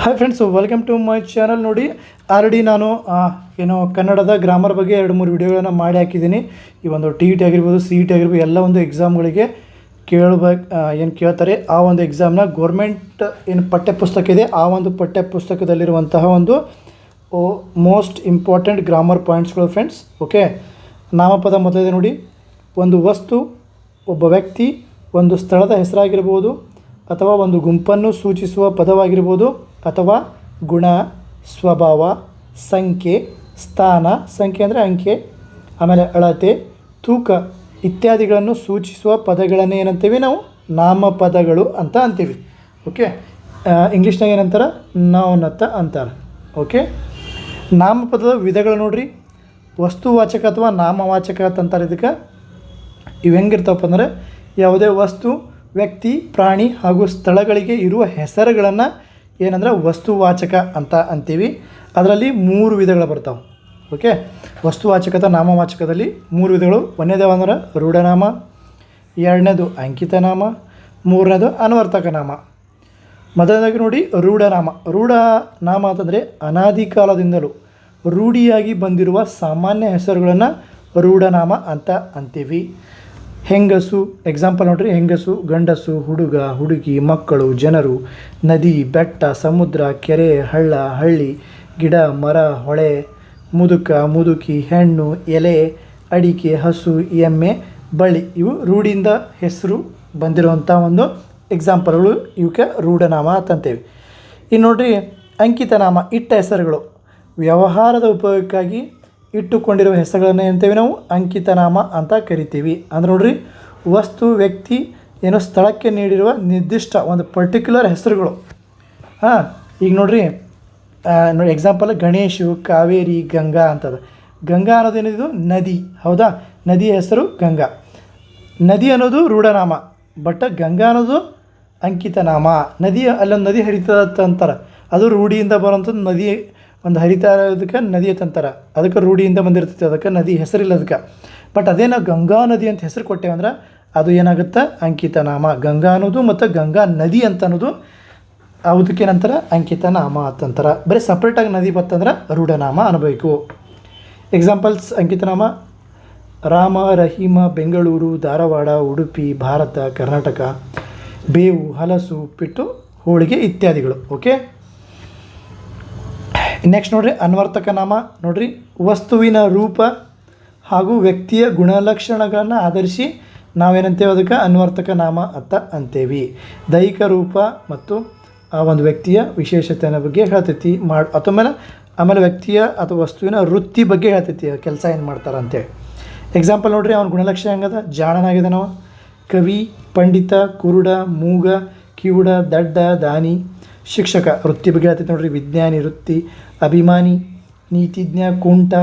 Hi friends welcome to my channel ನೋಡಿ already ನಾನು ಏನು ಕನ್ನಡದ ಗ್ರಾಮರ್ ಬಗ್ಗೆ ಎರಡು ಮೂರು ವಿಡಿಯೋಗಳನ್ನು ಮಾಡಿ ಹಾಕಿದ್ದೀನಿ. ಈ ಒಂದು ಟಿ ಇ ಟಿ ಆಗಿರ್ಬೋದು ಸಿ ಇ ಟಿ ಆಗಿರ್ಬೋದು, ಎಲ್ಲ ಒಂದು ಎಕ್ಸಾಮ್ಗಳಿಗೆ ಕೇಳಬೇಕು ಏನು ಕೇಳ್ತಾರೆ, ಆ ಒಂದು ಎಕ್ಸಾಮ್ನ ಗೋರ್ಮೆಂಟ್ ಏನು ಪಠ್ಯಪುಸ್ತಕ ಇದೆ, ಆ ಒಂದು ಪಠ್ಯಪುಸ್ತಕದಲ್ಲಿರುವಂತಹ ಒಂದು ಮೋಸ್ಟ್ ಇಂಪಾರ್ಟೆಂಟ್ ಗ್ರಾಮರ್ ಪಾಯಿಂಟ್ಸ್ಗಳು ಫ್ರೆಂಡ್ಸ್ ಓಕೆ ನಾಮಪದ ಮೊದಲಿದೆ ನೋಡಿ, ಒಂದು ವಸ್ತು, ಒಬ್ಬ ವ್ಯಕ್ತಿ, ಒಂದು ಸ್ಥಳದ ಹೆಸರಾಗಿರ್ಬೋದು, ಅಥವಾ ಒಂದು ಗುಂಪನ್ನು ಸೂಚಿಸುವ ಪದವಾಗಿರ್ಬೋದು ಅಥವಾ ಗುಣ, ಸ್ವಭಾವ, ಸಂಖ್ಯೆ, ಸ್ಥಾನ, ಸಂಖ್ಯೆ ಅಂದರೆ ಅಂಕೆ, ಆಮೇಲೆ ಅಳತೆ, ತೂಕ ಇತ್ಯಾದಿಗಳನ್ನು ಸೂಚಿಸುವ ಪದಗಳನ್ನು ಏನಂತೀವಿ ನಾವು? ನಾಮಪದಗಳು ಅಂತ ಅಂತೀವಿ. ಓಕೆ ಇಂಗ್ಲೀಷ್ನಾಗ ಏನಂತಾರೆ? ನೌನ್ ಅಂತ ಅಂತಾರೆ. ಓಕೆ ನಾಮಪದದ ವಿಧಗಳು ನೋಡ್ರಿ. ವಸ್ತುವಾಚಕ ಅಥವಾ ನಾಮವಾಚಕ ಅಂತಂತಾರೆ ಇದಕ್ಕೆ. ಇವು ಹೆಂಗಿರ್ತಾವಪ್ಪ ಅಂದರೆ, ಯಾವುದೇ ವಸ್ತು, ವ್ಯಕ್ತಿ, ಪ್ರಾಣಿ ಹಾಗೂ ಸ್ಥಳಗಳಿಗೆ ಇರುವ ಹೆಸರುಗಳನ್ನು ಏನಂದ್ರೆ ವಸ್ತುವಾಚಕ ಅಂತ ಅಂತೀವಿ. ಅದರಲ್ಲಿ ಮೂರು ವಿಧಗಳು ಬರ್ತಾವೆ. ಓಕೆ? ವಸ್ತುವಾಚಕದ ನಾಮವಾಚಕದಲ್ಲಿ ಮೂರು ವಿಧಗಳು. ಒಂದನೇದು ಅಂದ್ರೆ ರೂಢನಾಮ, ಎರಡನೇದು ಅಂಕಿತನಾಮ, ಮೂರನೇದು ಅನ್ವರ್ತಕ ನಾಮ ಮೊದಲನೇದಾಗಿ ನೋಡಿ ರೂಢನಾಮ. ರೂಢ ನಾಮ ಅಂತಂದರೆ ಅನಾದಿ ಕಾಲದಿಂದಲೂ ರೂಢಿಯಾಗಿ ಬಂದಿರುವ ಸಾಮಾನ್ಯ ಹೆಸರುಗಳನ್ನು ರೂಢನಾಮ ಅಂತ ಅಂತೀವಿ. ಹೆಂಗಸು ಎಕ್ಸಾಂಪಲ್ ನೋಡ್ರಿ, ಹೆಂಗಸು, ಗಂಡಸು, ಹುಡುಗ, ಹುಡುಗಿ, ಮಕ್ಕಳು, ಜನರು, ನದಿ, ಬೆಟ್ಟ, ಸಮುದ್ರ, ಕೆರೆ, ಹಳ್ಳ, ಹಳ್ಳಿ, ಗಿಡ, ಮರ, ಹೊಳೆ, ಮುದುಕ, ಮುದುಕಿ, ಹೆಣ್ಣು, ಎಲೆ, ಅಡಿಕೆ, ಹಸು, ಎಮ್ಮೆ, ಬಳ್ಳಿ ಇವು ರೂಢಿಯಿಂದ ಹೆಸರು ಬಂದಿರುವಂಥ ಒಂದು ಎಕ್ಸಾಂಪಲ್ಗಳು ಇವಕ್ಕೆ ರೂಢನಾಮ ಅಂತಂತೇವೆ. ಇನ್ನು ನೋಡ್ರಿ, ಅಂಕಿತನಾಮ, ಇಟ್ಟ ಹೆಸರುಗಳು. ವ್ಯವಹಾರದ ಉಪಯೋಗಕ್ಕಾಗಿ ಇಟ್ಟುಕೊಂಡಿರುವ ಹೆಸರುಗಳನ್ನು ಎಂತೇವೆ ನಾವು. ಅಂಕಿತನಾಮ ಅಂತ ಕರಿತೀವಿ. ಅಂದ್ರೆ ನೋಡ್ರಿ, ವಸ್ತು, ವ್ಯಕ್ತಿ ಏನೋ ಸ್ಥಳಕ್ಕೆ ನೀಡಿರುವ ನಿರ್ದಿಷ್ಟ ಒಂದು ಪರ್ಟಿಕ್ಯುಲರ್ ಹೆಸರುಗಳು. ಹಾಂ, ಈಗ ನೋಡ್ರಿ ನೋಡಿ ಎಕ್ಸಾಂಪಲ್ ಗಣೇಶು, ಕಾವೇರಿ, ಗಂಗಾ ಅಂತದ. ಗಂಗಾ ಅನ್ನೋದೇನಿದು ನದಿ. ಹೌದಾ? ನದಿಯ ಹೆಸರು ಗಂಗಾ. ನದಿ ಅನ್ನೋದು ರೂಢನಾಮ. ಬಟ್ ಗಂಗಾ ಅನ್ನೋದು ಅಂಕಿತನಾಮ ನದಿ ಅಲ್ಲೊಂದು ನದಿ ಹರಿತದ ಅಂತ ಅಂತಾರೆ. ಅದು ರೂಢಿಯಿಂದ ಬರುವಂಥದ್ದು ನದಿ ಒಂದು ಹರಿತಾ ಇರೋದಕ್ಕೆ ನದಿ ತಂತರ, ಅದಕ್ಕೆ ರೂಢಿಯಿಂದ ಬಂದಿರ್ತೈತೆ, ಅದಕ್ಕೆ ನದಿ ಹೆಸರಿಲ್ಲ ಅದಕ್ಕೆ ಬಟ್ ಅದೇನೋ ಗಂಗಾ ನದಿ ಅಂತ ಹೆಸರು ಕೊಟ್ಟೇವಂದ್ರೆ ಅದು ಏನಾಗುತ್ತೆ? ಅಂಕಿತ ನಾಮ ಗಂಗಾ ಅನ್ನೋದು ಮತ್ತು ಗಂಗಾ ನದಿ ಅಂತ ಅನ್ನೋದು ಅದಕ್ಕೆ ಏನಂತಾರೆ ಅಂಕಿತ ನಾಮ ಅಂತಂತಾರೆ ಬರೀ ಸಪ್ರೇಟಾಗಿ ನದಿ ಬತ್ತಂದ್ರೆ ರೂಢನಾಮ ಅನ್ನಬೇಕು ಎಕ್ಸಾಂಪಲ್ಸ್ ಅಂಕಿತನಾಮ. ರಾಮ, ರಹೀಮ, ಬೆಂಗಳೂರು, ಧಾರವಾಡ, ಉಡುಪಿ, ಭಾರತ, ಕರ್ನಾಟಕ, ಬೇವು, ಹಲಸು ಉಪ್ಪಿಟ್ಟು ಹೋಳಿಗೆ ಇತ್ಯಾದಿಗಳು. ಓಕೆ ನೆಕ್ಸ್ಟ್ ನೋಡ್ರಿ ಅನ್ವರ್ತಕ ನಾಮ ನೋಡ್ರಿ, ವಸ್ತುವಿನ ರೂಪ ಹಾಗೂ ವ್ಯಕ್ತಿಯ ಗುಣಲಕ್ಷಣಗಳನ್ನು ಆಧರಿಸಿ ನಾವೇನಂತೇವೆ ಅದಕ್ಕೆ? ಅನ್ವರ್ತಕ ನಾಮ ಅಂತ ಅಂತೇವಿ. ದೈಹಿಕ ರೂಪ ಮತ್ತು, ಆ, ಒಂದು ವ್ಯಕ್ತಿಯ ವಿಶೇಷತೆಯ ಬಗ್ಗೆ ಹೇಳ್ತೈತಿ. ಮಾಡಿ, ಅಥವಾ ಮೇಲೆ, ಆಮೇಲೆ ವ್ಯಕ್ತಿಯ ಅಥವಾ ವಸ್ತುವಿನ ವೃತ್ತಿ ಬಗ್ಗೆ ಹೇಳ್ತೈತಿ. ಕೆಲಸ ಏನು ಮಾಡ್ತಾರೆ ಅಂತೇಳಿ. ಎಕ್ಸಾಂಪಲ್ ನೋಡ್ರಿ, ಅವ್ನ ಗುಣಲಕ್ಷಣ ಹೆಂಗದ? ಜಾಣನಾಗಿದ್ದಾನವ ಕವಿ, ಪಂಡಿತ, ಕುರುಡ, ಮೂಗ, ಕಿವುಡ, ದಡ್ಡ, ದಾನಿ, ಶಿಕ್ಷಕ. ವೃತ್ತಿ ಬಗ್ಗೆ ಹೇಳ್ತೈತಿ ನೋಡ್ರಿ. ವಿಜ್ಞಾನಿ, ವೃತ್ತಿ. ಅಭಿಮಾನಿ, ನೀತಿಜ್ಞ, ಕುಂಟ,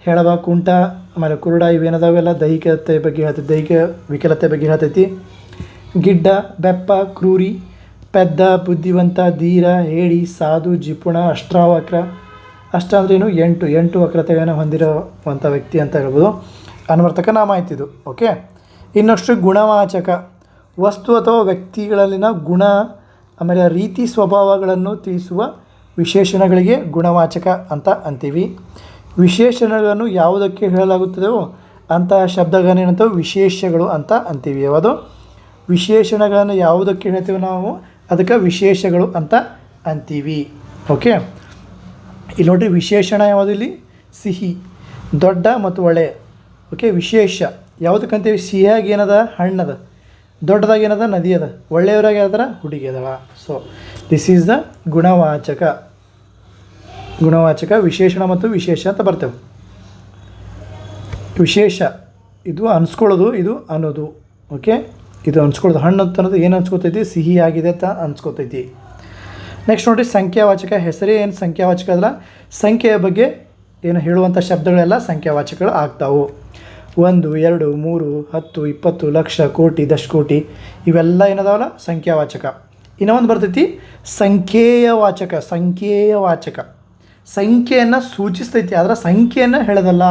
ಹೆಳವ ಕುಂಟ, ಆಮೇಲೆ ಕುರುಡ ಇವೇನದಾವೆಲ್ಲ ದೈಹಿಕತೆ ಬಗ್ಗೆ ಹೇಳ್ತೈತಿ, ದೈಹಿಕ ವಿಕಲತೆ ಬಗ್ಗೆ ಹೇಳ್ತೈತಿ. ಗಿಡ್ಡ, ಬೆಪ್ಪ, ಕ್ರೂರಿ, ಪೆದ್ದ, ಬುದ್ಧಿವಂತ, ಧೀರ, ಹೇಳಿ, ಸಾಧು, ಜಿಪುಣ ಅಷ್ಟ್ರಾವಕ್ರ ಅಷ್ಟ ಅಂದ್ರೇನು ಎಂಟು ಎಂಟು ವಕ್ರತೆಯನ್ನು ಹೊಂದಿರುವಂಥ ವ್ಯಕ್ತಿ ಅಂತ ಹೇಳ್ಬೋದು. ಅನ್ವರ್ತಕ ನಾಮ ಆಯ್ತಿದು ಓಕೆ? ಇನ್ನಷ್ಟು ಗುಣವಾಚಕ. ವಸ್ತು ಅಥವಾ ವ್ಯಕ್ತಿಗಳಲ್ಲಿನ ಗುಣ, ಆಮೇಲೆ ರೀತಿ ಸ್ವಭಾವಗಳನ್ನು ತಿಳಿಸುವ ವಿಶೇಷಣಗಳಿಗೆ ಗುಣವಾಚಕ ಅಂತ ಅಂತೀವಿ. ವಿಶೇಷಣಗಳನ್ನು ಯಾವುದಕ್ಕೆ ಹೇಳಲಾಗುತ್ತದೆಯೋ ಅಂತಹ ಶಬ್ದಗಳನ್ನೇನಂತವು ವಿಶೇಷಗಳು ಅಂತ ಅಂತೀವಿ. ಯಾವುದು? ವಿಶೇಷಣಗಳನ್ನು ಯಾವುದಕ್ಕೆ ಹೇಳ್ತೀವಿ ನಾವು? ಅದಕ್ಕೆ ವಿಶೇಷಗಳು ಅಂತ ಅಂತೀವಿ. ಓಕೆ? ಇಲ್ಲಿ ನೋಡಿರಿ, ವಿಶೇಷಣ ಯಾವುದು ಇಲ್ಲಿ? ಸಿಹಿ, ದೊಡ್ಡ ಮತ್ತು ಒಳ್ಳೆಯ ಓಕೆ, ವಿಶೇಷ. ಯಾವುದಕ್ಕಂತೀವಿ ಸಿಹಿಯಾಗಿ ಏನದ? ಹಣ್ಣದ. ದೊಡ್ಡದಾಗಿ ಏನದ? ನದಿ ಅದ ಒಳ್ಳೆಯವರಾಗಿ ಯಾವ್ದಾರ ಹುಡುಗಿ ಸೊ ದಿಸ್ ಈಸ್ ದ ಗುಣವಾಚಕ ಗುಣವಾಚಕ ವಿಶೇಷಣ ಮತ್ತು ವಿಶೇಷ ಅಂತ ಬರ್ತೇವೆ. ವಿಶೇಷ ಇದು ಅನ್ಸ್ಕೊಳ್ಳೋದು, ಇದು ಅನ್ನೋದು ಓಕೆ ಇದು ಅನ್ಸ್ಕೊಳ್ಳೋದು, ಹಣ್ಣು ಅಂತ ಅನ್ನೋದು ಏನು ಅನ್ಸ್ಕೊತೈತಿ? ಸಿಹಿ ಆಗಿದೆ ಅಂತ ಅನ್ಸ್ಕೊತೈತಿ. ನೆಕ್ಸ್ಟ್ ನೋಡಿರಿ, ಸಂಖ್ಯಾವಾಚಕ ಹೆಸರೇ ಏನು ಸಂಖ್ಯಾವಾಚಕ ಅದಲ್ಲ ಸಂಖ್ಯೆಯ ಬಗ್ಗೆ ಏನು ಹೇಳುವಂಥ ಶಬ್ದಗಳೆಲ್ಲ ಸಂಖ್ಯಾವಾಚಕಗಳು ಆಗ್ತಾವು. ಒಂದು, ಎರಡು, ಮೂರು, ಹತ್ತು, ಇಪ್ಪತ್ತು, ಲಕ್ಷ, ಕೋಟಿ ದಶಕೋಟಿ ಇವೆಲ್ಲ ಏನದಾವಲ್ಲ? ಸಂಖ್ಯಾವಾಚಕ. ಇನ್ನೂ ಒಂದು ಬರ್ತೈತಿ ಸಂಖ್ಯೆಯ ವಾಚಕ ಸಂಖ್ಯೆಯ ವಾಚಕ ಸಂಖ್ಯೆಯನ್ನು ಸೂಚಿಸ್ತೈತಿ, ಆದರೆ ಸಂಖ್ಯೆಯನ್ನು ಹೇಳೋದಲ್ಲ.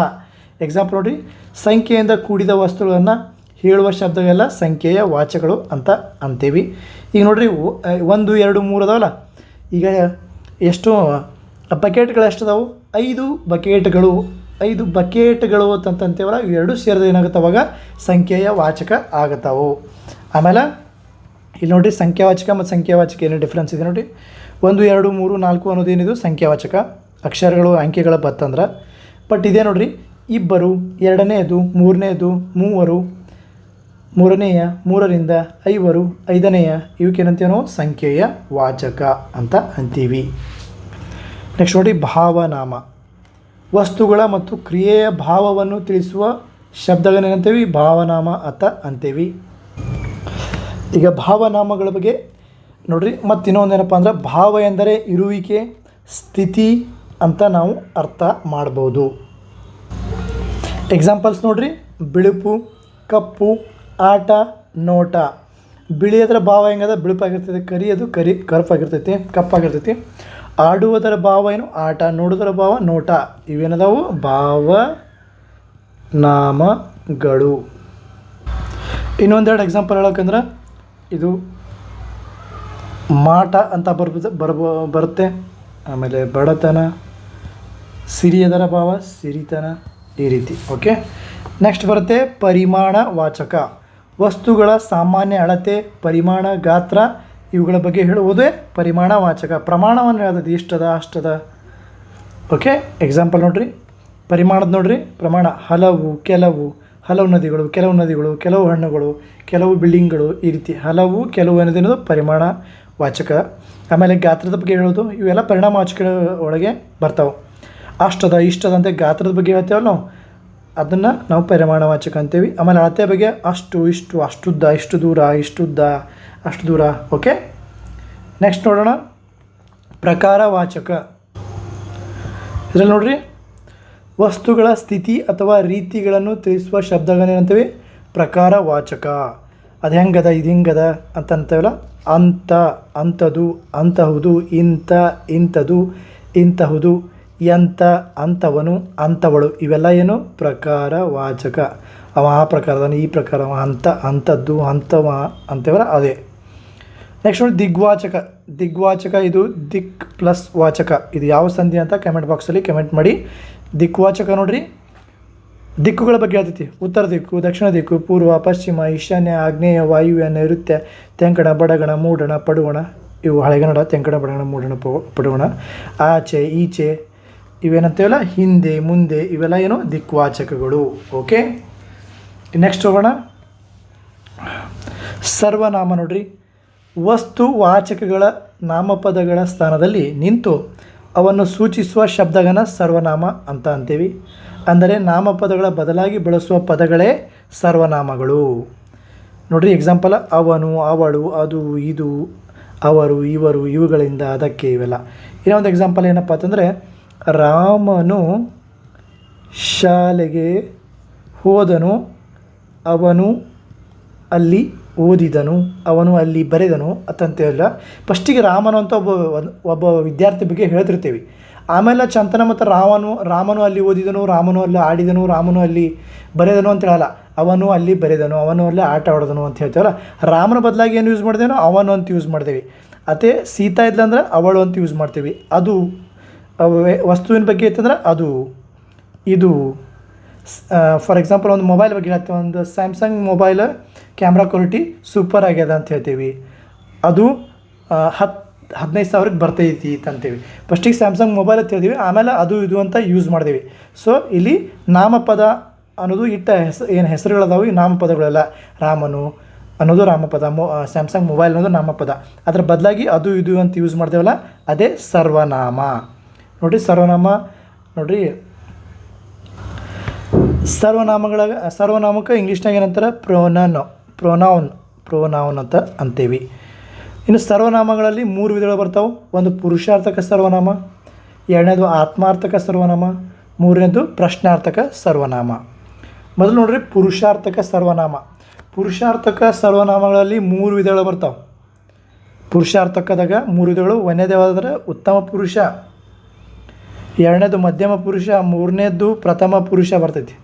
ಎಕ್ಸಾಂಪಲ್ ನೋಡಿರಿ ಸಂಖ್ಯೆಯಿಂದ ಕೂಡಿದ ವಸ್ತುಗಳನ್ನು ಹೇಳುವ ಶಬ್ದವೆಲ್ಲ ಸಂಖ್ಯೆಯ ವಾಚಗಳು ಅಂತ ಅಂತೀವಿ. ಈಗ ನೋಡಿರಿ ಒಂದು, ಎರಡು, ಮೂರು ಅದಾವಲ್ಲ? ಈಗ ಎಷ್ಟು ಬಕೆಟ್ಗಳು ಎಷ್ಟದಾವು? ಐದು ಬಕೆಟ್ಗಳು. ಐದು ಬಕೆಟ್ಗಳು ಅಂತಂತೇವಲ್ಲ ಇವೆರಡು ಸೇರಿದ ಏನಾಗುತ್ತೆ ಅವಾಗ? ಸಂಖ್ಯೆಯ ವಾಚಕ ಆಗುತ್ತವು. ಆಮೇಲೆ ಇಲ್ಲಿ ನೋಡಿರಿ ಸಂಖ್ಯಾವಾಚಕ ಮತ್ತು ಸಂಖ್ಯಾವಾಚಕ ಏನು ಡಿಫ್ರೆನ್ಸ್ ಇದೆ ನೋಡಿ? ಒಂದು, ಎರಡು, ಮೂರು, ನಾಲ್ಕು ಅನ್ನೋದೇನಿದು? ಸಂಖ್ಯಾವಾಚಕ. ಅಕ್ಷರಗಳು, ಅಂಕೆಗಳ ಬತ್ತಂದ್ರೆ. ಬಟ್ ಇದೇ ನೋಡಿರಿ, ಇಬ್ಬರು ಎರಡನೇದು ಮೂರನೇದು ಮೂವರು, ಮೂರನೆಯ, ಮೂರರಿಂದ ಐವರು, ಐದನೆಯ, ಇವಕ್ಕೇನಂತೀವಿ? ನಾವು ಸಂಖ್ಯೆಯ ವಾಚಕ ಅಂತ ಅಂತೀವಿ. ನೆಕ್ಸ್ಟ್ ನೋಡಿ, ಭಾವನಾಮ. ವಸ್ತುಗಳ ಮತ್ತು ಕ್ರಿಯೆಯ ಭಾವವನ್ನು ತಿಳಿಸುವ ಶಬ್ದಗಳನ್ನೇನಂತೀವಿ? ಭಾವನಾಮ ಅಂತ ಅಂತೀವಿ. ಈಗ ಭಾವನಾಮಗಳ ಬಗ್ಗೆ ನೋಡ್ರಿ ಮತ್ತು ಇನ್ನೊಂದು ಏನಪ್ಪ ಅಂದ್ರೆ ಭಾವ ಎಂದರೆ ಇರುವಿಕೆ, ಸ್ಥಿತಿ ಅಂತ ನಾವು ಅರ್ಥ ಮಾಡ್ಬೋದು. ಎಕ್ಸಾಂಪಲ್ಸ್ ನೋಡ್ರಿ, ಬಿಳುಪು, ಕಪ್ಪು, ಆಟ, ನೋಟ. ಬಿಳಿಯದರ ಭಾವ ಹೆಂಗದ? ಬಿಳುಪಾಗಿರ್ತೈತೆ, ಕರಿ ಅದು ಕರಿ, ಕರ್ಪಾಗಿರ್ತೈತಿ, ಕಪ್ಪಾಗಿರ್ತೈತಿ. ಆಡುವುದರ ಭಾವ ಏನು? ಆಟ, ನೋಡುವುದರ ಭಾವ ನೋಟ. ಇವೇನದಾವು? ಭಾವ ನಾಮಗಳು. ಇನ್ನೊಂದೆರಡು ಎಕ್ಸಾಂಪಲ್ ಹೇಳೋಕಂದ್ರೆ ಇದು ಮಾಟ ಅಂತ ಬರ್ಬೋದು, ಬರ್ಬೋ, ಬರುತ್ತೆ. ಆಮೇಲೆ ಬಡತನ, ಸಿರಿಯದರ ಭಾವ, ಸಿರಿತನ ಈ ರೀತಿ, ಓಕೆ? ನೆಕ್ಸ್ಟ್ ಬರುತ್ತೆ ಪರಿಮಾಣ ವಾಚಕ. ವಸ್ತುಗಳ ಸಾಮಾನ್ಯ ಅಳತೆ, ಪರಿಮಾಣ ಗಾತ್ರ, ಇವುಗಳ ಬಗ್ಗೆ ಹೇಳುವುದೇ ಪರಿಮಾಣ ವಾಚಕ. ಪ್ರಮಾಣವನ್ನು ಹೇಳ್ತದೆ ಇಷ್ಟದ ಅಷ್ಟದ? ಓಕೆ? ಎಕ್ಸಾಂಪಲ್ ನೋಡ್ರಿ. ಪರಿಮಾಣದ ನೋಡ್ರಿ. ಪ್ರಮಾಣ, ಹಲವು, ಕೆಲವು. ಹಲವು ನದಿಗಳು, ಕೆಲವು ನದಿಗಳು, ಕೆಲವು ಹಣ್ಣುಗಳು, ಕೆಲವು ಬಿಲ್ಡಿಂಗ್ಗಳು ಈ ರೀತಿ ಹಲವು, ಕೆಲವು ಅನ್ನೋದೇನದು ಪರಿಮಾಣ ವಾಚಕ. ಆಮೇಲೆ ಗಾತ್ರದ ಬಗ್ಗೆ ಹೇಳೋದು, ಇವೆಲ್ಲ ಪರಿಣಾಮ ವಾಚಕ ಒಳಗೆ ಬರ್ತಾವೆ. ಅಷ್ಟದ, ಇಷ್ಟದ ಅಂತ ಗಾತ್ರದ ಬಗ್ಗೆ ಹೇಳ್ತೇವಲ್ಲ ನಾವು, ಅದನ್ನು ನಾವು ಪರಿಮಾಣ ವಾಚಕ ಅಂತೀವಿ. ಆಮೇಲೆ ಅಳತೆ ಬಗ್ಗೆ ಅಷ್ಟು, ಇಷ್ಟು, ಅಷ್ಟುದ್ದ, ಇಷ್ಟು ದೂರ, ಇಷ್ಟುದ್ದ, ಅಷ್ಟು ದೂರ ಓಕೆ ನೆಕ್ಸ್ಟ್ ನೋಡೋಣ. ಪ್ರಕಾರ ವಾಚಕ. ಇದರಲ್ಲಿ ನೋಡ್ರಿ ವಸ್ತುಗಳ ಸ್ಥಿತಿ ಅಥವಾ ರೀತಿಗಳನ್ನು ತಿಳಿಸುವ ಶಬ್ದಗಳೇನಂತೀವಿ? ಪ್ರಕಾರ ವಾಚಕ. ಅದು ಹೆಂಗದ, ಇದು ಹಿಂಗದ ಅಂತ ಅಂತೇವಲ್ಲ ಅಂತ ಅಂಥದು ಅಂತಹುದು ಇಂಥ ಇಂಥದು ಇಂತಹುದು ಎಂಥ ಅಂಥವನು ಅಂಥವಳು ಇವೆಲ್ಲ ಏನು? ಪ್ರಕಾರ ವಾಚಕ. ಅವ ಆ ಪ್ರಕಾರದವನು, ಈ ಪ್ರಕಾರ ಅಂತ ಅಂಥ ಅಂಥದ್ದು ಅಂಥವ ಅಂತೇವಲ್ಲ, ಅದೇ. ನೆಕ್ಸ್ಟ್ ನೋಡಿ, ದಿಗ್ವಾಚಕ. ದಿಗ್ವಾಚಕ ಇದು ದಿಕ್ ಪ್ಲಸ್ ವಾಚಕ. ಇದು ಯಾವ ಸಂಧಿ ಅಂತ ಕಮೆಂಟ್ ಬಾಕ್ಸಲ್ಲಿ ಕಮೆಂಟ್ ಮಾಡಿ. ದಿಕ್ವಾಚಕ ನೋಡ್ರಿ. ದಿಕ್ಕುಗಳ ಬಗ್ಗೆ ಹೇಳ್ತೈತಿ ಉತ್ತರ ದಿಕ್ಕು, ದಕ್ಷಿಣ ದಿಕ್ಕು, ಪೂರ್ವ, ಪಶ್ಚಿಮ, ಈಶಾನ್ಯ, ಆಗ್ನೇಯ, ವಾಯುವ್ಯ, ನೈಋತ್ಯ, ತೆಂಕಣ, ಬಡಗಣ, ಮೂಡಣ, ಪಡುವಣ, ಇವು ಹಳೆಗನ್ನಡ, ತೆಂಕಣ, ಬಡಗಣ, ಮೂಡಣ ಪಡುವಣ, ಆಚೆ, ಈಚೆ, ಇವೇನಂತೇವಲ್ಲ? ಹಿಂದೆ, ಮುಂದೆ, ಇವೆಲ್ಲ ಏನು? ದಿಕ್ವಾಚಕಗಳು. ಓಕೆ? ನೆಕ್ಸ್ಟ್ ಹೋಗೋಣ. ಸರ್ವನಾಮ ನೋಡ್ರಿ. ವಸ್ತು ವಾಚಕಗಳ ನಾಮಪದಗಳ ಸ್ಥಾನದಲ್ಲಿ ನಿಂತು ಅವನ್ನು ಸೂಚಿಸುವ ಶಬ್ದಗನ ಸರ್ವನಾಮ ಅಂತ ಅಂತೀವಿ. ಅಂದರೆ ನಾಮಪದಗಳ ಬದಲಾಗಿ ಬಳಸುವ ಪದಗಳೇ ಸರ್ವನಾಮಗಳು. ನೋಡಿರಿ ಎಕ್ಸಾಂಪಲ್ ಅವನು, ಅವಳು, ಅದು, ಇದು, ಅವರು, ಇವರು, ಇವುಗಳಿಂದ ಅದಕ್ಕೆ ಇವೆಲ್ಲ. ಇನ್ನೊಂದು ಎಕ್ಸಾಂಪಲ್ ಏನಪ್ಪ ಅಂತಂದರೆ, ರಾಮನು ಶಾಲೆಗೆ ಹೋದನು, ಅವನು ಅಲ್ಲಿ ಓದಿದನು, ಅವನು ಅಲ್ಲಿ ಬರೆದನು ಅಂತಂತೆಲ್ಲ ಫಸ್ಟಿಗೆ ರಾಮನು ಅಂತ ಒಬ್ಬ ಒಬ್ಬ ವಿದ್ಯಾರ್ಥಿ ಬಗ್ಗೆ ಹೇಳ್ತಿರ್ತೀವಿ. ಆಮೇಲೆ ಚಂತನ ಮತ್ತು ರಾಮನು ರಾಮನು ಅಲ್ಲಿ ಓದಿದನು, ರಾಮನು ಅಲ್ಲಿ ಆಡಿದನು, ರಾಮನು ಅಲ್ಲಿ ಬರೆದನು ಅಂತ ಹೇಳಲ್ಲ. ಅವನು ಅಲ್ಲಿ ಬರೆದನು, ಅವನು ಅಲ್ಲಿ ಆಟ ಆಡಿದನು ಅಂತ ಹೇಳ್ತೇವಲ್ಲ. ರಾಮನ ಬದಲಾಗಿ ಏನು ಯೂಸ್ ಮಾಡಿದೇನೋ ಅವನು ಅಂತ ಯೂಸ್ ಮಾಡ್ತೀವಿ. ಅದೇ ಸೀತಾ ಇದ್ಲಂದ್ರೆ ಅವಳು ಅಂತ ಯೂಸ್ ಮಾಡ್ತೀವಿ. ಅದು ವಸ್ತುವಿನ ಬಗ್ಗೆ ಇತ್ತಂದ್ರೆ ಅದು. ಇದು ಫಾರ್ ಎಕ್ಸಾಂಪಲ್ ಒಂದು ಮೊಬೈಲ್ ಬಗ್ಗೆ ಹೇಳ್ತೀವಿ. ಒಂದು Samsung mobile camera quality super ಆಗ್ಯದ ಅಂತ ಹೇಳ್ತೀವಿ. ಅದು ಹತ್ತು ಹದಿನೈದು ಸಾವಿರಕ್ಕೆ ಬರ್ತೈತಿ ಅಂತೇವಿ. ಫಸ್ಟಿಗೆ ಸ್ಯಾಮ್ಸಂಗ್ ಮೊಬೈಲ್ ಅಂತ ಹೇಳ್ತೀವಿ. ಆಮೇಲೆ ಅದು ಇದು ಅಂತ ಯೂಸ್ ಮಾಡ್ತೀವಿ ಸೊ ಇಲ್ಲಿ ನಾಮಪದ ಅನ್ನೋದು ಇಟ್ಟ ಹೆಸರು ಏನು ಹೆಸರುಗಳದಾವು ಈ ನಾಮಪದಗಳೆಲ್ಲ. ರಾಮನು ಅನ್ನೋದು ರಾಮಪದ, ಮೊ ಸ್ಯಾಮ್ಸಂಗ್ ಮೊಬೈಲ್ ಅನ್ನೋದು ನಾಮಪದ. ಅದರ ಬದಲಾಗಿ ಅದು ಇದು ಅಂತ ಯೂಸ್ ಮಾಡ್ತೇವಲ್ಲ ಅದೇ ಸರ್ವನಾಮ. ನೋಡಿರಿ ಸರ್ವನಾಮ, ನೋಡಿರಿ. ಸರ್ವನಾಮಗಳ, ಸರ್ವನಾಮಕ್ಕೆ ಇಂಗ್ಲೀಷ್ನಾಗ ಏನಂತಾರೆ? ಪ್ರೊನನ್ ಪ್ರೊನೌನ್ ಪ್ರೊನೌನ್ ಅಂತ ಅಂತೀವಿ. ಇನ್ನು ಸರ್ವನಾಮಗಳಲ್ಲಿ ಮೂರು ವಿಧಗಳು ಬರ್ತಾವೆ. ಒಂದು ಪುರುಷಾರ್ಥಕ ಸರ್ವನಾಮ, ಎರಡನೇದು ಆತ್ಮಾರ್ಥಕ ಸರ್ವನಾಮ, ಮೂರನೇದು ಪ್ರಶ್ನಾರ್ಥಕ ಸರ್ವನಾಮ. ಮೊದಲು ನೋಡ್ರಿ ಪುರುಷಾರ್ಥಕ ಸರ್ವನಾಮ. ಪುರುಷಾರ್ಥಕ ಸರ್ವನಾಮಗಳಲ್ಲಿ ಮೂರು ವಿಧಗಳು ಬರ್ತಾವೆ. ಪುರುಷಾರ್ಥಕದಾಗ ಮೂರು ವಿಧಗಳು. ಒಂದನೇದು ಯಾವುದಾದ್ರೆ ಉತ್ತಮ ಪುರುಷ, ಎರಡನೇದು ಮಧ್ಯಮ ಪುರುಷ, ಮೂರನೇದು ಪ್ರಥಮ ಪುರುಷ ಬರ್ತೈತಿ.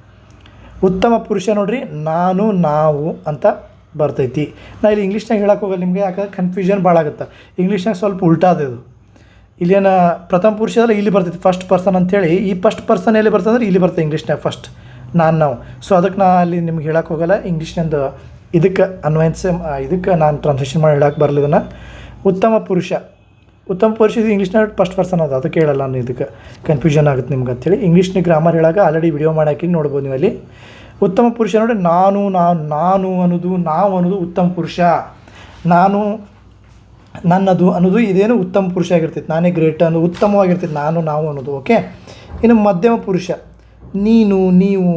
ಉತ್ತಮ ಪುರುಷ ನೋಡ್ರಿ, ನಾನು, ನಾವು ಅಂತ ಬರ್ತೈತಿ. ನಾ ಇಲ್ಲಿ ಇಂಗ್ಲೀಷ್ನಾಗ ಹೇಳಕ್ಕೆ ಹೋಗಲ್ಲ ನಿಮಗೆ, ಯಾಕಂದ್ರೆ ಕನ್ಫ್ಯೂಷನ್ ಭಾಳ ಆಗುತ್ತೆ. ಇಂಗ್ಲೀಷ್ನಾಗ ಸ್ವಲ್ಪ ಇದು. ಇಲ್ಲೇನ ಪ್ರಥಮ ಪುರುಷ ಅಂದ್ರೆ ಇಲ್ಲಿ ಬರ್ತೈತಿ ಫಸ್ಟ್ ಪರ್ಸನ್ ಅಂತೇಳಿ, ಈ ಫಸ್ಟ್ ಪರ್ಸನ್ ಎಲ್ಲಿ ಬರ್ತದೆ ಅಂದ್ರೆ ಇಲ್ಲಿ ಬರ್ತದೆ ಇಂಗ್ಲೀಷ್ನಾಗ ಫಸ್ಟ್ ನಾನು, ನಾವು. ಸೊ ಅದಕ್ಕೆ ನಾ ಅಲ್ಲಿ ನಿಮ್ಗೆ ಹೇಳಕ್ಕೆ ಹೋಗಲ್ಲ, ಇಂಗ್ಲೀಷ್ನಂದು ಇದಕ್ಕೆ, ಅನ್ವಯಿಸ, ಇದಕ್ಕೆ ನಾನು ಟ್ರಾನ್ಸ್ಲೇಷನ್ ಮಾಡಿ ಹೇಳಕ್ಕೆ ಬರಲಿದ್ದನ್ನು ಉತ್ತಮ ಪುರುಷ. ಉತ್ತಮ ಪುರುಷ ಇದು ಇಂಗ್ಲೀಷ್ನಾಗ ಫಸ್ಟ್ ಪರ್ಸನ್ ಅದು ಅದಕ್ಕೆ ಕೇಳಲ್ಲ ನಾನು ಇದಕ್ಕೆ ಕನ್ಫ್ಯೂಷನ್ ಆಗುತ್ತೆ ನಿಮ್ಗೆ ಅಂತೇಳಿ ಇಂಗ್ಲೀಷ್ನ ಗ್ರಾಮರ್ ಹೇಳಾಗ ಆಲ್ರೆಡಿ ವಿಡಿಯೋ ಮಾಡಾಕಿ ನೋಡ್ಬೋದು ನೀವು ಅಲ್ಲಿ. ಉತ್ತಮ ಪುರುಷ ನೋಡಿ ನಾನು ನಾನು ನಾನು ಅನ್ನೋದು, ನಾವು ಅನ್ನೋದು ಉತ್ತಮ ಪುರುಷ. ನಾನು ನನ್ನದು ಅನ್ನೋದು ಇದೇನು ಉತ್ತಮ ಪುರುಷ ಆಗಿರ್ತೈತೆ ನಾನೇ ಗ್ರೇಟ್ ಅನ್ನೋದು ಉತ್ತಮವಾಗಿರ್ತೈತೆ ನಾನು, ನಾವು ಅನ್ನೋದು ಓಕೆ ಇನ್ನು ಮಧ್ಯಮ ಪುರುಷ. ನೀನು, ನೀವು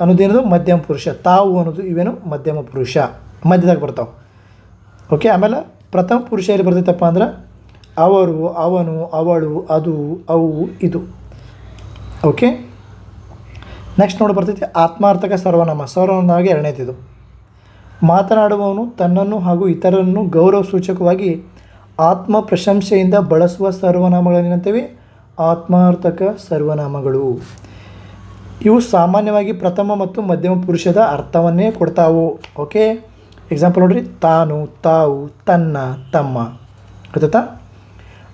ಅನ್ನೋದೇನದು ಮಧ್ಯಮ ಪುರುಷ. ತಾವು ಅನ್ನೋದು ಇವೇನು ಮಧ್ಯಮ ಪುರುಷ. ಮಧ್ಯದಾಗ ಬರ್ತಾವೆ. ಓಕೆ ಆಮೇಲೆ ಪ್ರಥಮ ಪುರುಷ ಎಲ್ಲಿ ಬರ್ತೈತಪ್ಪ ಅಂದ್ರೆ ಅವರು, ಅವನು, ಅವಳು, ಅದು, ಅವು, ಇದು. ಓಕೆ ನೆಕ್ಸ್ಟ್ ನೋಡಿ ಬರ್ತೈತಿ, ಆತ್ಮಾರ್ಥಕ ಸರ್ವನಾಮ. ಸರ್ವನಾಮವಾಗಿ ಎರಡನೇದಿದು ಮಾತನಾಡುವವನು ತನ್ನನ್ನು ಹಾಗೂ ಇತರರನ್ನು ಗೌರವ ಸೂಚಕವಾಗಿ ಆತ್ಮ ಪ್ರಶಂಸೆಯಿಂದ ಬಳಸುವ ಸರ್ವನಾಮಗಳೇನಂತೇವೆ? ಆತ್ಮಾರ್ಥಕ ಸರ್ವನಾಮಗಳು. ಇವು ಸಾಮಾನ್ಯವಾಗಿ ಪ್ರಥಮ ಮತ್ತು ಮಧ್ಯಮ ಪುರುಷದ ಅರ್ಥವನ್ನೇ ಕೊಡ್ತಾವು. ಓಕೆ ಎಕ್ಸಾಂಪಲ್ ನೋಡ್ರಿ, ತಾನು, ತಾವು, ತನ್ನ, ತಮ್ಮ. ಗೊತ್ತಾ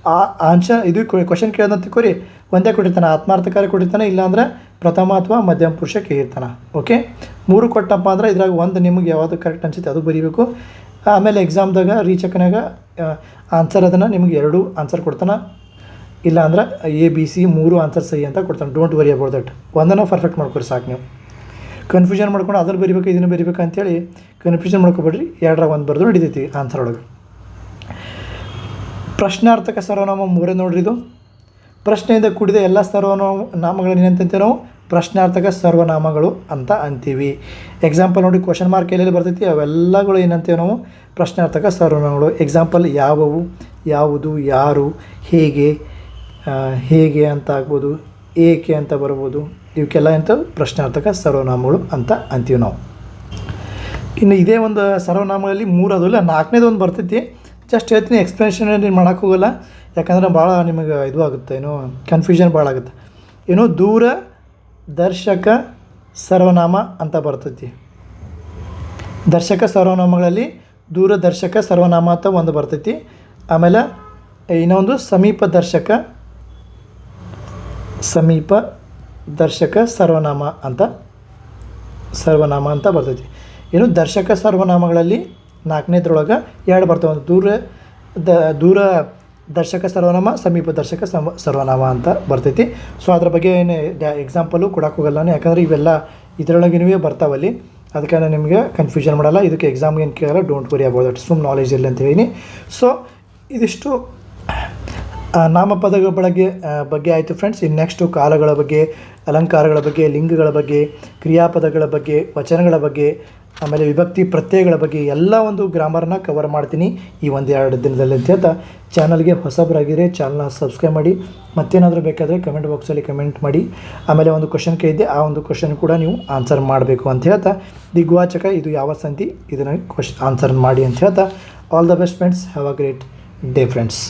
ಆ ಆನ್ಸರ್ ಇದು ಕ್ವಶನ್ ಕೇಳೋದಂತ ತಿಳ್ಕೊರಿ ಒಂದೇ ಕೊಟ್ಟಿರ್ತಾನೆ ಆತ್ಮಾರ್ಥಕಾರಿ ಕೊಟ್ಟಿರ್ತಾನೆ ಇಲ್ಲಾಂದ್ರೆ ಪ್ರಥಮ ಅಥವಾ ಮಧ್ಯಮ ಪುರುಷ ಕೇಳಿರ್ತಾನೆ ಓಕೆ ಮೂರು ಕೊಟ್ಟಪ್ಪ ಅಂದ್ರೆ ಇದ್ರಾಗ ಒಂದು ನಿಮಗೆ ಯಾವುದು ಕರೆಕ್ಟ್ ಅನಿಸುತ್ತೆ ಅದು ಬರೀಬೇಕು. ಆಮೇಲೆ ಎಕ್ಸಾಮ್ದಾಗ ರೀಚಕ್ನಾಗ ಆನ್ಸರ್ ಅದನ್ನು ನಿಮಗೆ ಎರಡು ಆನ್ಸರ್ ಕೊಡ್ತಾನೆ. ಇಲ್ಲಾಂದ್ರೆ ಎ ಬಿ ಸಿ ಮೂರು ಆನ್ಸರ್ ಸಹಿ ಅಂತ ಕೊಡ್ತಾನೆ. ಡೋಂಟ್ ವರಿ ಅಬೌಟ್ ದಟ್ ಒಂದನ್ನು ಪರ್ಫೆಕ್ಟ್ ಮಾಡ್ಕೊರಿ ಸಾಕು ನೀವು. ಕನ್ಫ್ಯೂಷನ್ ಮಾಡ್ಕೊಂಡು ಅದನ್ನು ಬರಿಬೇಕು, ಇದನ್ನು ಬರಿಬೇಕು ಅಂತೇಳಿ ಕನ್ಫ್ಯೂಷನ್ ಮಾಡ್ಕೊಬೇಡ್ರಿ. ಎರಡರಾಗ ಒಂದು ಬರೆದು ಹಿಡಿತೈತಿ ಆನ್ಸರ್ ಒಳಗೆ. ಪ್ರಶ್ನಾರ್ಥಕ ಸರ್ವನಾಮ ಮೂರೇ ನೋಡ್ರಿ ಇದು. ಪ್ರಶ್ನೆಯಿಂದ ಕೂಡಿದ ಎಲ್ಲ ಸರ್ವನಾಮ ನಾಮಗಳನ್ನ ಏನಂತ ನಾವು? ಪ್ರಶ್ನಾರ್ಥಕ ಸರ್ವನಾಮಗಳು ಅಂತ ಅಂತೀವಿ. ಎಕ್ಸಾಂಪಲ್ ನೋಡಿ ಕ್ವಶನ್ ಮಾರ್ಕ್ ಎಲ್ಲೆಲ್ಲಿ ಬರ್ತೈತಿ? ಅವೆಲ್ಲಗಳು ಏನಂತೀವಿ ನಾವು? ಪ್ರಶ್ನಾರ್ಥಕ ಸರ್ವನಾಮಗಳು. ಎಕ್ಸಾಂಪಲ್ ಯಾವುವು? ಯಾವುದು? ಯಾರು? ಹೇಗೆ? ಹೇಗೆ ಅಂತ ಆಗ್ಬೋದು. ಏಕೆ ಅಂತ ಬರ್ಬೋದು. ಇವಕ್ಕೆಲ್ಲ ಎಂತ? ಪ್ರಶ್ನಾರ್ಥಕ ಸರ್ವನಾಮಗಳು ಅಂತ ಅಂತೀವಿ ನಾವು. ಇನ್ನು ಇದೇ ಒಂದು ಸರ್ವನಾಮಗಳಲ್ಲಿ ಮೂರು ನಾಲ್ಕನೇದು ಒಂದು ಬರ್ತೈತಿ. ಜಸ್ಟ್ ಹೇಳ್ತೀನಿ ಎಕ್ಸ್ಪ್ಲನೇಷನ್ ಏನು ಮಾಡೋಕ್ಕೆ ಹೋಗಲ್ಲ. ಯಾಕಂದ್ರೆ ಭಾಳ ನಿಮಗೆ ಇದು ಆಗುತ್ತೆ, ಏನೋ ಕನ್ಫ್ಯೂಷನ್ ಭಾಳ ಆಗುತ್ತೆ. ಏನೋ ದೂರ ದರ್ಶಕ ಸರ್ವನಾಮ ಅಂತ ಬರ್ತೈತಿ. ದರ್ಶಕ ಸರ್ವನಾಮಗಳಲ್ಲಿ ದೂರದರ್ಶಕ ಸರ್ವನಾಮ ಅಂತ ಒಂದು ಬರ್ತೈತಿ. ಆಮೇಲೆ, ಇನ್ನೊಂದು ಸಮೀಪ ದರ್ಶಕ ಸಮೀಪ ದರ್ಶಕ ಸರ್ವನಾಮ ಅಂತ ಸರ್ವನಾಮ ಅಂತ ಬರ್ತೈತಿ. ಏನು ದರ್ಶಕ ಸರ್ವನಾಮಗಳಲ್ಲಿ ನಾಲ್ಕನೇದ್ರೊಳಗೆ ಎರಡು ಬರ್ತವೆ. ಒಂದು ದೂರ ದ, ದೂರ ದರ್ಶಕ ಸರ್ವನಾಮ, ಸಮೀಪ ದರ್ಶಕ ಸಮ ಸರ್ವನಾಮ ಅಂತ ಬರ್ತೈತಿ. ಸೊ ಅದ್ರ ಬಗ್ಗೆ ಏನು ಎಕ್ಸಾಂಪಲು ಕೊಡಕ್ಕೆ ಹೋಗಲ್ಲ ನಾನು. ಯಾಕಂದರೆ ಇವೆಲ್ಲ ಇದರೊಳಗಿನವೇ ಬರ್ತಾವಲ್ಲಿ ಅದಕ್ಕೆ ನಾನು ನಿಮಗೆ ಕನ್ಫ್ಯೂಷನ್ ಮಾಡಲ್ಲ. ಇದಕ್ಕೆ ಎಕ್ಸಾಮ್ ಏನು ಕೇಳಲ್ಲ. Don't worry about that some knowledge ಇಲ್ಲ ಅಂತ ಹೇಳಿ ಸೊ ಇದಿಷ್ಟು ನಾಮಪದಗಳ ಬಳಗೆ ಬಗ್ಗೆ ಆಯಿತು ಫ್ರೆಂಡ್ಸ್ ಇನ್ನು ನೆಕ್ಸ್ಟು ಕಾಲಗಳ ಬಗ್ಗೆ, ಅಲಂಕಾರಗಳ ಬಗ್ಗೆ, ಲಿಂಗಗಳ ಬಗ್ಗೆ, ಕ್ರಿಯಾಪದಗಳ ಬಗ್ಗೆ, ವಚನಗಳ ಬಗ್ಗೆ ಆಮೇಲೆ ವಿಭಕ್ತಿ ಪ್ರತ್ಯಯಗಳ ಬಗ್ಗೆ ಎಲ್ಲ ಒಂದು ಗ್ರಾಮರ್ನ ಕವರ್ ಮಾಡ್ತೀನಿ ಈ ಒಂದು ಎರಡು ದಿನದಲ್ಲಿ ಅಂತ ಹೇಳ್ತಾ. ಚಾನಲ್ಗೆ ಹೊಸಬರಾಗಿದ್ದರೆ ಚಾನಲ್ನ ಸಬ್ಸ್ಕ್ರೈಬ್ ಮಾಡಿ. ಮತ್ತೇನಾದರೂ ಬೇಕಾದರೆ ಕಮೆಂಟ್ ಬಾಕ್ಸಲ್ಲಿ ಕಮೆಂಟ್ ಮಾಡಿ. ಆಮೇಲೆ ಒಂದು ಕ್ವಶನ್ ಕೇಳಿದ್ದೆ ಆ ಒಂದು ಕ್ವಶನ್ ಕೂಡ ನೀವು ಆನ್ಸರ್ ಮಾಡಬೇಕು ಅಂತ ಹೇಳ್ತಾ. ದಿಗ್ವಾಚಕ, ಇದು ಯಾವ ಸಂಧಿ? ಇದನ್ನು ಕ್ವಶ್ ಆನ್ಸರ್ ಮಾಡಿ ಅಂತ ಹೇಳ್ತಾ. All the best friends have a great day friends